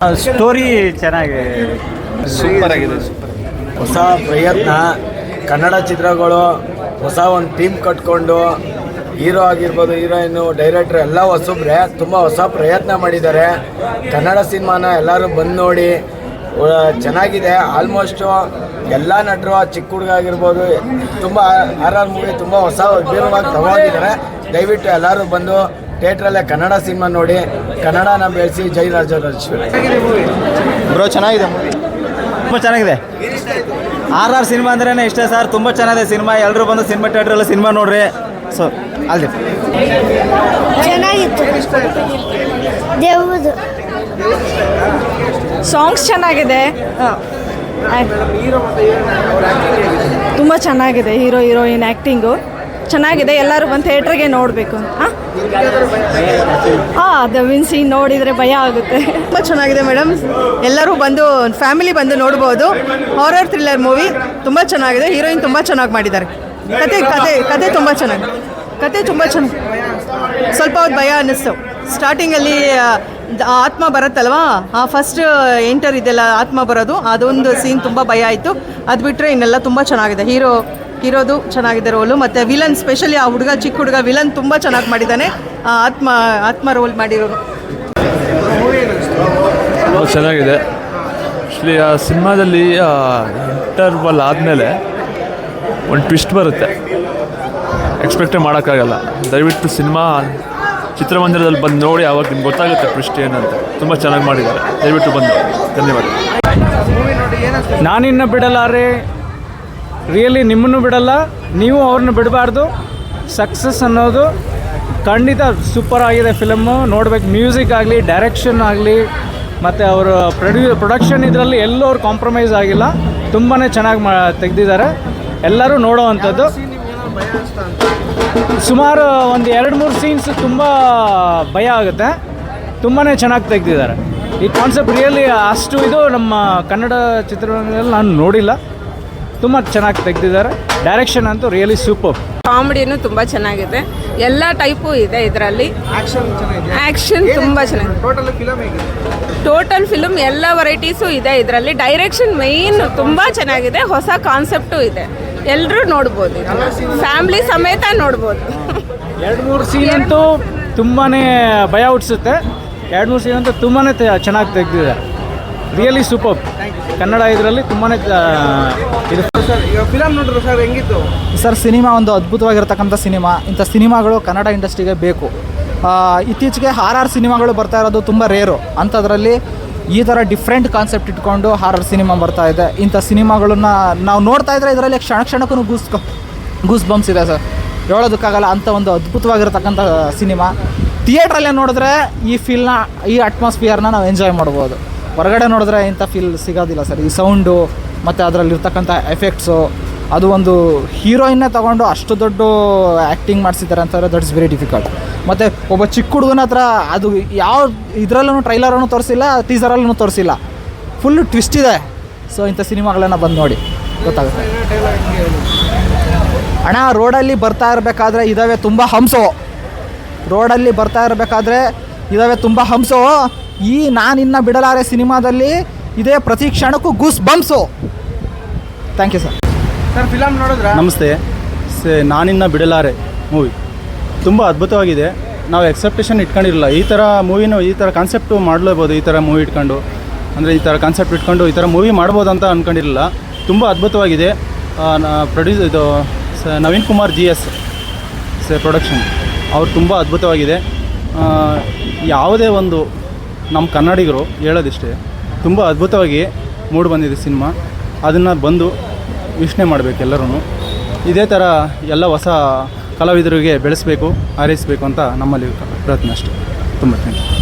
Story ಚೆನ್ನಾಗಿ super ಆಗಿದೆ ಹೊಸ ಪ್ರಯತ್ನ ಕನ್ನಡ ಚಿತ್ರಗಳು ಹೊಸ ಒಂದು ಟೀಮ್ ಕಟ್ಕೊಂಡು ಹೀರೋ ಆಗಿರ್ಬೋದು ಹೀರೋಯಿನು ಡೈರೆಕ್ಟ್ರ್ ಎಲ್ಲ ಹೊಸಬ್ರೆ ತುಂಬ ಹೊಸ ಪ್ರಯತ್ನ ಮಾಡಿದ್ದಾರೆ. ಕನ್ನಡ ಸಿನಿಮಾನ ಎಲ್ಲರೂ ಬಂದು ನೋಡಿ ಚೆನ್ನಾಗಿದೆ. ಆಲ್ಮೋಸ್ಟು ಎಲ್ಲ ನಟರು ಚಿಕ್ಕ ಹುಡುಗ ಆಗಿರ್ಬೋದು ತುಂಬ ಆರ್ ಆರ್ ಮೂವಿ ತುಂಬ ಹೊಸ ಉದ್ಯಮವಾಗಿ ತಗೊಂಡಿದ್ದಾರೆ. ದಯವಿಟ್ಟು ಎಲ್ಲರೂ ಬಂದು ಥಿಯೇಟ್ರಲ್ಲೇ ಕನ್ನಡ ಸಿನಿಮಾ ನೋಡಿ ಕನ್ನಡನ ಬೆಳೆಸಿ ಜೈ ರಾಜ ಬ್ರೋ ಚೆನ್ನಾಗಿದೆ. ಮೂವಿ ತುಂಬ ಚೆನ್ನಾಗಿದೆ. ಆರ್ ಆರ್ ಸಿನಿಮಾ ಅಂದ್ರೇ ಇಷ್ಟ ಸರ್. ತುಂಬ ಚೆನ್ನಾಗಿದೆ ಸಿನಿಮಾ. ಎಲ್ಲರೂ ಬಂದು ಸಿನಿಮಾ ಥಿಯೇಟ್ರಲ್ಲಿ ಸಿನಿಮಾ ನೋಡ್ರಿ. ಸೊ ಅಲ್ಲಿ ಚೆನ್ನಾಗಿತ್ತು. ದೇವುದು ಸಾಂಗ್ಸ್ ಚೆನ್ನಾಗಿದೆ. ತುಂಬ ಚೆನ್ನಾಗಿದೆ ಹೀರೋ ಹೀರೋಯಿನ್ ಆ್ಯಕ್ಟಿಂಗು ಚೆನ್ನಾಗಿದೆ, ಎಲ್ಲರೂ ಬಂದು ಥಿಯೇಟ್ರಿಗೆ ನೋಡಬೇಕು. ಹಾಂ? ಹಾಂ ಮೀನ್ಸ್ ಸೀನ್ ನೋಡಿದರೆ ಭಯ ಆಗುತ್ತೆ. ತುಂಬ ಚೆನ್ನಾಗಿದೆ ಮೇಡಮ್ ಎಲ್ಲರೂ ಬಂದು ಫ್ಯಾಮಿಲಿ ಬಂದು ನೋಡ್ಬೋದು. ಹಾರರ್ ಥ್ರಿಲ್ಲರ್ ಮೂವಿ ತುಂಬ ಚೆನ್ನಾಗಿದೆ. ಹೀರೋಯಿನ್ ತುಂಬ ಚೆನ್ನಾಗಿ ಮಾಡಿದ್ದಾರೆ. ಕತೆ ಕತೆ ಕತೆ ತುಂಬ ಚೆನ್ನಾಗಿ ಕತೆ ತುಂಬ ಚೆನ್ನಾಗಿ ಸ್ವಲ್ಪ ಹೊತ್ತು ಭಯ ಅನ್ನಿಸ್ತು. ಸ್ಟಾರ್ಟಿಂಗಲ್ಲಿ ಆತ್ಮ ಬರುತ್ತಲ್ವಾ? ಆ ಫಸ್ಟ್ ಎಂಟರ್ ಇದೆಲ್ಲ ಆತ್ಮ ಬರೋದು. ಅದೊಂದು ಸೀನ್ ತುಂಬ ಭಯ ಆಯಿತು. ಅದು ಬಿಟ್ಟರೆ ಇನ್ನೆಲ್ಲ ತುಂಬ ಚೆನ್ನಾಗಿದೆ. ಹೀರೋ ಹೀರೋದು ಚೆನ್ನಾಗಿದೆ ರೋಲು. ಮತ್ತು ವಿಲನ್ ಸ್ಪೆಷಲಿ ಆ ಹುಡುಗ ಚಿಕ್ಕ ಹುಡುಗ ವಿಲನ್ ತುಂಬ ಚೆನ್ನಾಗಿ ಮಾಡಿದ್ದಾನೆ. ಆ ಆತ್ಮ ಆತ್ಮ ರೋಲ್ ಮಾಡಿರೋನು ತುಂಬ ಚೆನ್ನಾಗಿದೆ. ಆ್ಯಕ್ಚುಲಿ ಆ ಸಿನಿಮಾದಲ್ಲಿ ಇಂಟರ್ವಲ್ ಆದಮೇಲೆ ಒಂದು ಟ್ವಿಸ್ಟ್ ಬರುತ್ತೆ. ಎಕ್ಸ್ಪೆಕ್ಟೇ ಮಾಡೋಕ್ಕಾಗಲ್ಲ. ದಯವಿಟ್ಟು ಸಿನಿಮಾ ಚಿತ್ರಮಂದಿರದಲ್ಲಿ ಬಂದು ನೋಡಿ ಅವಾಗ ನಿಮ್ಗೆ ಗೊತ್ತಾಗುತ್ತೆ ಟ್ವಿಸ್ಟ್ ಏನಂತ. ತುಂಬ ಚೆನ್ನಾಗಿ ಮಾಡಿದ್ದಾರೆ. ದಯವಿಟ್ಟು ಬಂದು. ಧನ್ಯವಾದ. ನಾನಿನ್ನು ಬಿಡಲಾರೆ. ರಿಯಲಿ ನಿಮ್ಮನ್ನು ಬಿಡಲ್ಲ, ನೀವು ಅವ್ರನ್ನ ಬಿಡಬಾರ್ದು. ಸಕ್ಸಸ್ ಅನ್ನೋದು ಖಂಡಿತ ಸೂಪರ್ ಆಗಿದೆ ಫಿಲಮ್ಮು ನೋಡ್ಬೇಕು ಮ್ಯೂಸಿಕ್ ಆಗಲಿ ಡೈರೆಕ್ಷನ್ ಆಗಲಿ, ಮತ್ತು ಅವರು ಪ್ರೊಡ್ಯೂ ಪ್ರೊಡಕ್ಷನ್ ಇದರಲ್ಲಿ ಎಲ್ಲೂ ಅವ್ರು ಕಾಂಪ್ರಮೈಸ್ ಆಗಿಲ್ಲ. ತುಂಬಾ ಚೆನ್ನಾಗಿ ಮಾ, ತೆಗೆದಿದ್ದಾರೆ. ಎಲ್ಲರೂ ನೋಡೋವಂಥದ್ದು ಸುಮಾರು ಒಂದು ಎರಡು ಮೂರು ಸೀನ್ಸ್ ತುಂಬ ಭಯ ಆಗುತ್ತೆ. ತುಂಬಾ ಚೆನ್ನಾಗಿ ತೆಗೆದಿದ್ದಾರೆ. ಈ ಕಾನ್ಸೆಪ್ಟ್ ರಿಯಲಿ ಅಷ್ಟು ಇದು ನಮ್ಮ ಕನ್ನಡ ಚಿತ್ರರಂಗದಲ್ಲಿ ನಾನು ನೋಡಿಲ್ಲ. ತುಂಬ ಚೆನ್ನಾಗಿ ತೆಗೆದಿದ್ದಾರೆ. ಡೈರೆಕ್ಷನ್ ಅಂತೂ ರಿಯಲಿ ಸೂಪರ್ ಕಾಮಿಡಿನೂ ತುಂಬ ಚೆನ್ನಾಗಿದೆ. ಎಲ್ಲ ಟೈಪು ಇದೆ ಇದರಲ್ಲಿ. ಆ್ಯಕ್ಷನ್ ತುಂಬ ಚೆನ್ನಾಗಿದೆ. ಟೋಟಲ್ ಫಿಲಮ್ ಎಲ್ಲ ವೆರೈಟೀಸು ಇದೆ ಇದರಲ್ಲಿ. ಡೈರೆಕ್ಷನ್ ಮೈನ್ ತುಂಬ ಚೆನ್ನಾಗಿದೆ. ಹೊಸ ಕಾನ್ಸೆಪ್ಟು ಇದೆ. ಎಲ್ಲರೂ ನೋಡ್ಬೋದು ಫ್ಯಾಮ್ಲಿ ಸಮೇತ ನೋಡ್ಬೋದು. ಎರಡು ಮೂರು ಸೀನ್ ಅಂತೂ ತುಂಬಾ ಭಯ ಹುಟ್ಟಿಸುತ್ತೆ ಎರಡು ಮೂರು ಸೀನ್ ಅಂತೂ ತುಂಬಾ ಚೆನ್ನಾಗಿ ತೆಗೆದಿದ್ದಾರೆ ರಿಯಲಿ ಸೂಪರ್ ಕನ್ನಡ ಇದರಲ್ಲಿ ತುಂಬಾ ಇದು ಸರ್ ಹೆಂಗಿತ್ತು? ಸರ್ ಸಿನಿಮಾ ಒಂದು ಅದ್ಭುತವಾಗಿರ್ತಕ್ಕಂಥ ಸಿನಿಮಾ ಇಂಥ ಸಿನಿಮಾಗಳು ಕನ್ನಡ ಇಂಡಸ್ಟ್ರಿಗೆ ಬೇಕು. ಇತ್ತೀಚೆಗೆ ಆರ್ ಆರ್ ಸಿನಿಮಾಗಳು ಬರ್ತಾ ಇರೋದು ತುಂಬ ರೇರು ಅಂಥದ್ರಲ್ಲಿ ಈ ಥರ ಡಿಫ್ರೆಂಟ್ ಕಾನ್ಸೆಪ್ಟ್ ಇಟ್ಕೊಂಡು ಹಾರರ್ ಸಿನಿಮಾ ಬರ್ತಾ ಇದೆ. ಇಂಥ ಸಿನಿಮಾಗಳನ್ನ ನಾವು ನೋಡ್ತಾ ಇದ್ರೆ ಇದರಲ್ಲಿ ಕ್ಷಣ ಕ್ಷಣಕ್ಕೂ ಗೂಸ್ ಗೂಸ್ ಬಂಪ್ಸ್ ಇದೆ ಸರ್ ಹೇಳೋದಕ್ಕಾಗಲ್ಲ ಅಂಥ ಒಂದು ಅದ್ಭುತವಾಗಿರ್ತಕ್ಕಂಥ ಸಿನಿಮಾ ಥಿಯೇಟ್ರಲ್ಲೇ ನೋಡಿದ್ರೆ ಈ ಫೀಲ್ನ ಈ ಅಟ್ಮಾಸ್ಫಿಯರ್ನ ನಾವು ಎಂಜಾಯ್ ಮಾಡ್ಬೋದು. ಹೊರಗಡೆ ನೋಡಿದ್ರೆ ಇಂಥ ಫೀಲ್ ಸಿಗೋದಿಲ್ಲ ಸರ್. ಈ ಸೌಂಡು ಮತ್ತು ಅದರಲ್ಲಿರ್ತಕ್ಕಂಥ ಎಫೆಕ್ಟ್ಸು ಅದು ಒಂದು ಹೀರೋಯಿನ್ನೇ ತೊಗೊಂಡು ಅಷ್ಟು ದೊಡ್ಡ ಆ್ಯಕ್ಟಿಂಗ್ ಮಾಡಿಸಿದ್ದಾರೆ ಅಂತಂದರೆ ದಟ್ಸ್ ವೆರಿ ಡಿಫಿಕಲ್ಟ್ ಮತ್ತು ಒಬ್ಬ ಚಿಕ್ಕ ಹುಡುಗನ ಹತ್ರ ಅದು ಯಾವ ಇದರಲ್ಲೂ ಟ್ರೈಲರನ್ನು ತೋರಿಸಿಲ್ಲ ಟೀಸರಲ್ಲೂ ತೋರಿಸಿಲ್ಲ. ಫುಲ್ ಟ್ವಿಸ್ಟ್ ಇದೆ. ಸೊ ಇಂಥ ಸಿನಿಮಾಗಳನ್ನ ಬಂದು ನೋಡಿ. ಗೊತ್ತಾಗುತ್ತೆ. ಹಣ ರೋಡಲ್ಲಿ ಬರ್ತಾ ಇರಬೇಕಾದ್ರೆ ಇದಾವೆ ತುಂಬ ಹಂಸೋ. ರೋಡಲ್ಲಿ ಬರ್ತಾ ಇರಬೇಕಾದ್ರೆ ಇದಾವೆ ತುಂಬ ಹಂಸು. ಈ ನಾನಿನ್ನ ಬಿಡಲಾರೆ ಸಿನಿಮಾದಲ್ಲಿ ಇದೇ ಪ್ರತಿ ಕ್ಷಣಕ್ಕೂ goose bumps thank you sir ನಮಸ್ತೆ. ಸೆ ನಾನಿನ್ನ ಬಿಡಲಾರೆ ಮೂವಿ ತುಂಬ ಅದ್ಭುತವಾಗಿದೆ. ನಾವು ಎಕ್ಸೆಪ್ಟೇಷನ್ ಇಟ್ಕೊಂಡಿರಲಿಲ್ಲ ಈ ಥರ ಮೂವಿನ ಈ ಥರ ಕಾನ್ಸೆಪ್ಟು ಮಾಡಲೇಬೋದು ಈ ಥರ ಮೂವಿ ಇಟ್ಕೊಂಡು. ಅಂದರೆ ಈ ಥರ ಕಾನ್ಸೆಪ್ಟ್ ಇಟ್ಕೊಂಡು ಈ ಥರ ಮೂವಿ ಮಾಡ್ಬೋದು ಅಂತ ಅಂದ್ಕೊಂಡಿರಲಿಲ್ಲ ತುಂಬ ಅದ್ಭುತವಾಗಿದೆ. ಪ್ರೊಡ್ಯೂಸ್ ಇದು ಸ ನವೀನ್ ಕುಮಾರ್ ಜಿ ಎಸ್ ಸೆ ಪ್ರೊಡಕ್ಷನ್ ಅವ್ರು ತುಂಬ ಅದ್ಭುತವಾಗಿದೆ. ಯಾವುದೇ ಒಂದು ನಮ್ಮ ಕನ್ನಡಿಗರು ಹೇಳೋದಿಷ್ಟೇ, ತುಂಬ ಅದ್ಭುತವಾಗಿ ಮೂಡಿ ಬಂದಿದೆ ಸಿನಿಮಾ. ಅದನ್ನು ಬಂದು ವೀಕ್ಷಣೆ ಮಾಡಬೇಕು ಎಲ್ಲರೂ ಇದೇ ಥರ ಎಲ್ಲ ಹೊಸ ಕಲಾವಿದರಿಗೆ ಬೆಳೆಸಬೇಕು, ಹಾರೈಸಬೇಕು ಅಂತ ನಮ್ಮಲ್ಲಿ ಪ್ರಯತ್ನ ಅಷ್ಟೇ. ತುಂಬ ಥ್ಯಾಂಕ್ ಯು